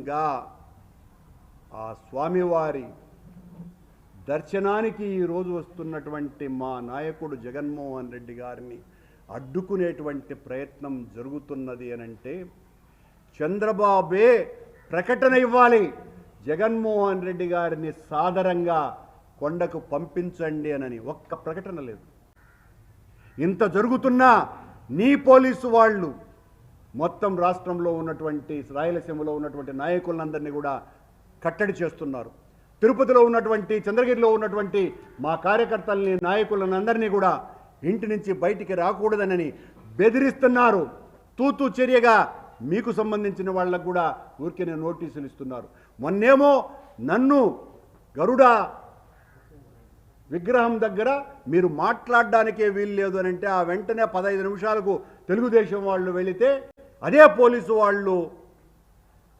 భాగంగా ఆ స్వామివారి దర్శనానికి ఈరోజు వస్తున్నటువంటి మా నాయకుడు జగన్మోహన్ రెడ్డి గారిని అడ్డుకునేటువంటి ప్రయత్నం జరుగుతున్నది అనంటే చంద్రబాబే ప్రకటన ఇవ్వాలి. జగన్మోహన్ రెడ్డి గారిని సాదరంగా కొండకు పంపించండి అనని ఒక్క ప్రకటన లేదు. ఇంత జరుగుతున్నా నీ పోలీసు వాళ్ళు మొత్తం రాష్ట్రంలో ఉన్నటువంటి రాయలసీమలో ఉన్నటువంటి నాయకులందరినీ కూడా కట్టడి చేస్తున్నారు. తిరుపతిలో ఉన్నటువంటి చంద్రగిరిలో ఉన్నటువంటి మా కార్యకర్తల్ని నాయకులను అందరినీ కూడా ఇంటి నుంచి బయటికి రాకూడదనని బెదిరిస్తున్నారు. తూతు చర్యగా మీకు సంబంధించిన వాళ్ళకు కూడా ఊరికే నోటీసులు ఇస్తున్నారు. మొన్నేమో నన్ను గరుడ విగ్రహం దగ్గర మీరు మాట్లాడడానికే వీలు లేదు అని అంటే ఆ వెంటనే పదహైదు నిమిషాలకు తెలుగుదేశం వాళ్ళు వెళితే అదే పోలీసు వాళ్ళు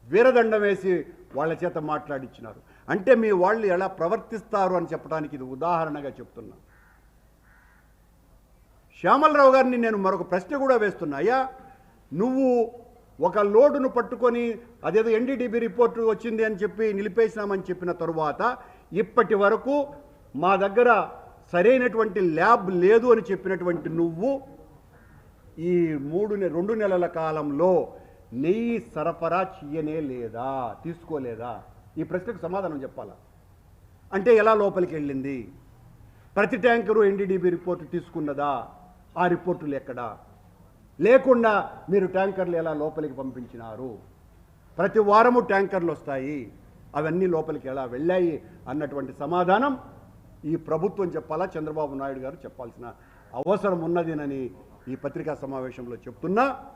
వీరదండం వేసి వాళ్ళ చేత మాట్లాడించినారు అంటే మీ వాళ్ళు ఎలా ప్రవర్తిస్తారు అని చెప్పడానికి ఇది ఉదాహరణగా చెప్తున్నా. శ్యామలరావు గారిని నేను మరొక ప్రశ్న కూడా వేస్తున్నా. అయ్యా నువ్వు ఒక లోడును పట్టుకొని అదేదో ఎన్డీడీబీ రిపోర్టు వచ్చింది అని చెప్పి నిలిపేసినామని చెప్పిన తరువాత ఇప్పటి వరకు మా దగ్గర సరైనటువంటి ల్యాబ్ లేదు అని చెప్పినటువంటి నువ్వు ఈ మూడు నె- రెండు నెలల కాలంలో నెయ్యి సరఫరా చెయ్యనే లేదా? తీసుకోలేదా? ఈ ప్రశ్నకు సమాధానం చెప్పాలా? అంటే ఎలా లోపలికి వెళ్ళింది? ప్రతి ట్యాంకరు ఎన్డీడీబీ రిపోర్టు తీసుకున్నదా? ఆ రిపోర్టులు ఎక్కడా? లేకుండా మీరు ట్యాంకర్లు ఎలా లోపలికి పంపించినారు? ప్రతి వారము ట్యాంకర్లు వస్తాయి. అవన్నీ లోపలికి ఎలా వెళ్ళాయి అన్నటువంటి సమాధానం ఈ ప్రభుత్వం చెప్పాలా? చంద్రబాబు నాయుడు గారు చెప్పాల్సిన అవసరం ఉన్నదేనని ఈ పత్రికా సమావేశంలో చెప్తున్నా.